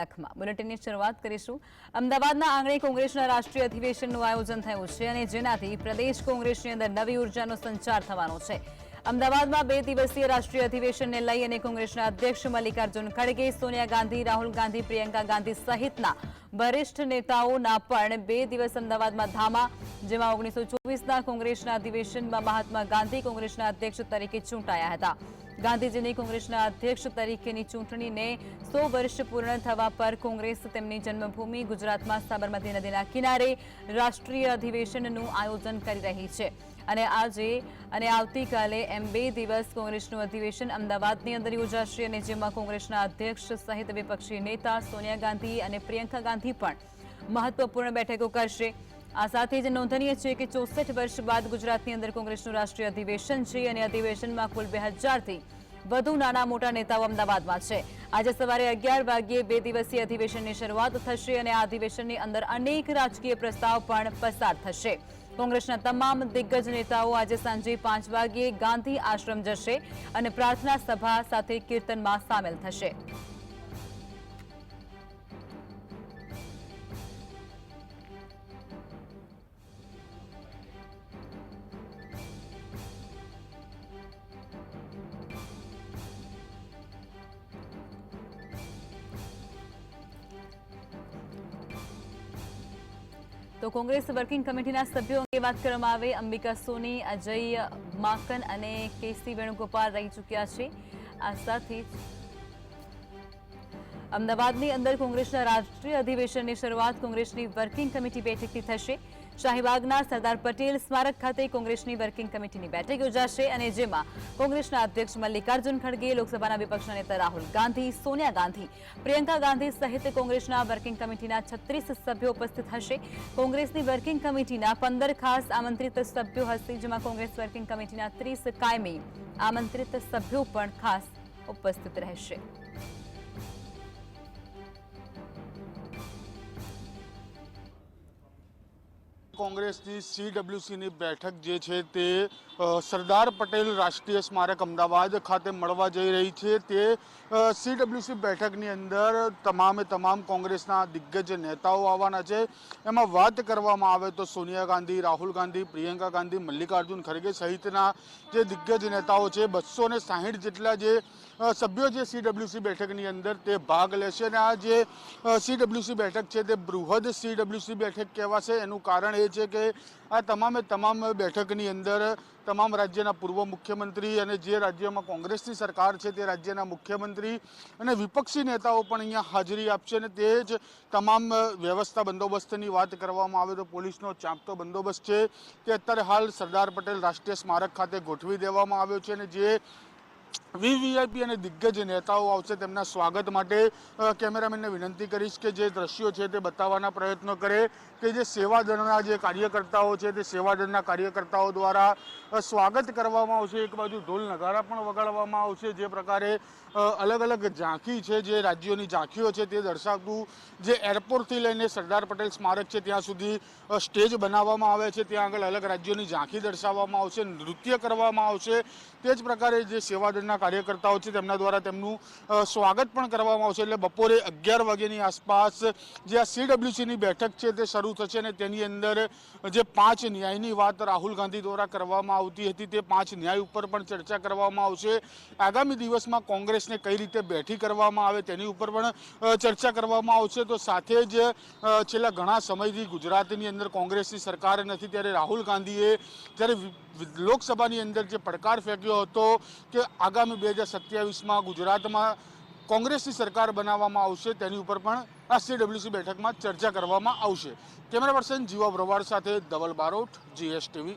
તકમાં. બુલેટિનની શરૂઆત કરીશું. અમદાવાદના આંગણે કોંગ્રેસના રાષ્ટ્રીય અધિવેશનનું આયોજન થયું છે અને જેનાથી પ્રદેશ કોંગ્રેસની અંદર નવી ઉર્જાનો સંચાર થવાનો છે. અમદાવાદમાં બે દિવસીય રાષ્ટ્રીય અધિવેશનને લઈ અને કોંગ્રેસના અધ્યક્ષ મલ્લિકાર્જુન ખડગે, સોનિયા ગાંધી, રાહુલ ગાંધી, પ્રિયંકા ગાંધી સહિતના વરિષ્ઠ નેતાઓના પણ બે દિવસ અમદાવાદમાં ધામા, જેમાં ઓગણીસો ચોવીસના કોંગ્રેસના અધિવેશનમાં મહાત્મા ગાંધી કોંગ્રેસના અધ્યક્ષ તરીકે ચૂંટાયા હતા. ગાંધીજીની કોંગ્રેસના અધ્યક્ષ તરીકેની ચૂંટણીને સો વર્ષ પૂર્ણ થવા પર કોંગ્રેસ તેમની જન્મભૂમિ ગુજરાતમાં સાબરમતી નદીના કિનારે રાષ્ટ્રીય અધિવેશનનું આયોજન કરી રહી છે. અને આજે અને આવતીકાલે એમ બે દિવસ કોંગ્રેસનું અધિવેશન અમદાવાદની અંદર યોજાશે અને જેમાં કોંગ્રેસના અધ્યક્ષ સહિત વિપક્ષી નેતા સોનિયા ગાંધી અને પ્રિયંકા ગાંધી પણ મહત્વપૂર્ણ બેઠકો કરશે. આ સાથે જ નોંધનીય છે કે ચોસઠ વર્ષ બાદ ગુજરાતની અંદર કોંગ્રેસનું રાષ્ટ્રીય અધિવેશન છે અને અધિવેશનમાં કુલ બે હજારથી વધુ નાના મોટા નેતાઓ અમદાવાદમાં છે. આજે સવારે અગિયાર વાગ્યે બે દિવસીય અધિવેશનની શરૂઆત થશે અને આ અધિવેશનની અંદર અનેક રાજકીય પ્રસ્તાવ પણ પસાર થશે. કોંગ્રેસના તમામ દિગ્ગજ નેતાઓ આજે સાંજે પાંચ વાગ્યે ગાંધી આશ્રમ જશે અને પ્રાર્થના સભા સાથે કીર્તનમાં સામેલ થશે. તો કોંગ્રેસ વર્કિંગ કમિટીના સભ્યો અંગે વાત કરવામાં આવે. અંબિકા સોની, અજય માકન અને કેસી વેણુગોપાલ રહી ચૂક્યા છે. આ સાથે અમદાવાદની અંદર કોંગ્રેસના રાષ્ટ્રીય અધિવેશનની શરૂઆત કોંગ્રેસની વર્કિંગ કમિટી બેઠકથી થશે. શાહીબાગના સરદાર પટેલ સ્મારક ખાતે કોંગ્રેસની વર્કિંગ કમિટીની બેઠક યોજાશે અને જેમાં કોંગ્રેસના અધ્યક્ષ મલ્લિકાર્જુન ખડગે, લોકસભાના વિપક્ષના નેતા રાહુલ ગાંધી, સોનિયા ગાંધી, પ્રિયંકા ગાંધી સહિત કોંગ્રેસના વર્કિંગ કમિટીના છત્રીસ સભ્યો ઉપસ્થિત હશે. કોંગ્રેસની વર્કિંગ કમિટીના પંદર ખાસ આમંત્રિત સભ્યો હશે, જેમાં કોંગ્રેસ વર્કિંગ કમિટીના ત્રીસ કાયમી આમંત્રિત સભ્યો પણ ખાસ ઉપસ્થિત રહેશે. કોંગ્રેસની સીડબ્લ્યુસીની બેઠક જે છે તે સરદાર પટેલ રાષ્ટ્રીય સ્મારક અમદાવાદ ખાતે મળવા જઈ રહી છે. તે સીડબ્લ્યુસી બેઠકની અંદર તમામે તમામ કોંગ્રેસના દિગ્ગજ નેતાઓ આવવાના છે. એમાં વાત કરવામાં આવે તો સોનિયા ગાંધી, રાહુલ ગાંધી, પ્રિયંકા ગાંધી, મલ્લિકાર્જુન ખડગે સહિતના જે દિગ્ગજ નેતાઓ છે, બસો ને જેટલા જે સભ્યો છે સીડબ્લ્યુસી બેઠકની અંદર તે ભાગ લેશે. અને આ જે સીડબ્લ્યુસી બેઠક છે તે બૃહદ સીડબ્લ્યુસી બેઠક કહેવાશે. એનું કારણ એ છે કે આ તમામે તમામ બેઠકની અંદર તમામ રાજ્યના પૂર્વ મુખ્યમંત્રી અને જે રાજ્યમાં કોંગ્રેસની સરકાર છે તે રાજ્યના મુખ્યમંત્રી અને વિપક્ષી નેતાઓ પણ અહીંયા હાજરી આપશે અને તે જ તમામ વ્યવસ્થા બંદોબસ્તની વાત કરવામાં આવે તો પોલીસનો ચાંપતો બંદોબસ્ત છે તે અત્યારે હાલ સરદાર પટેલ રાષ્ટ્રીય સ્મારક ખાતે ગોઠવી દેવામાં આવ્યો છે અને જે વીવીઆઈપી અને દિગ્ગજ નેતાઓ આવશે તેમના સ્વાગત માટે કેમેરામેનને વિનંતી કરીશ કે જે દ્રશ્યો છે તે બતાવવાના પ્રયત્નો કરે, કે જે સેવાદળના જે કાર્યકર્તાઓ છે તે સેવાદળના કાર્યકર્તાઓ દ્વારા સ્વાગત કરવામાં આવશે. એક બાજુ ઢોલ નગારા પણ વગાડવામાં આવશે. જે પ્રકારે અલગ અલગ ઝાંખી છે, જે રાજ્યોની ઝાંખીઓ છે તે દર્શાવતું જે એરપોર્ટથી લઈને સરદાર પટેલ સ્મારક છે ત્યાં સુધી સ્ટેજ બનાવવામાં આવે છે. ત્યાં આગળ અલગ રાજ્યોની ઝાંખી દર્શાવવામાં આવશે, નૃત્ય કરવામાં આવશે. તે જ પ્રકારે જે સેવાદળના કાર્યકર્તાઓ છે, તેમના દ્વારા તેમનું સ્વાગત પણ કરવામાં આવશે. એટલે બપોરે અગિયાર વાગ્યાની આસપાસ જે આ સીડબ્લ્યુસીની બેઠક છે, તે શરૂ થશે અને તેની અંદર જે પાંચ ન્યાયની વાત રાહુલ ગાંધી દ્વારા કરવામાં આવતી હતી, તે પાંચ ન્યાય ઉપર પણ ચર્ચા કરવામાં આવશે. આગામી દિવસમાં કોંગ્રેસને કઈ રીતે બેઠી કરવામાં આવે તેની ઉપર પણ ચર્ચા કરવામાં આવશે. તો સાથે જ છેલ્લા ઘણા સમયથી ગુજરાતની અંદર કોંગ્રેસની સરકાર નથી, ત્યારે રાહુલ ગાંધીએ જ્યારે લોકસભાની અંદર જે પડકાર ફેંક્યો હતો કે આગામી બે હજાર સત્યાવીસમાં ગુજરાતમાં કોંગ્રેસની સરકાર બનાવવામાં આવશે તેની ઉપર પણ આ સીડબ્લ્યુસી બેઠકમાં ચર્ચા કરવામાં આવશે. કેમેરા પર્સન જીવા ભરવાડ સાથે ધવલ બારોટ, જીએસટીવી.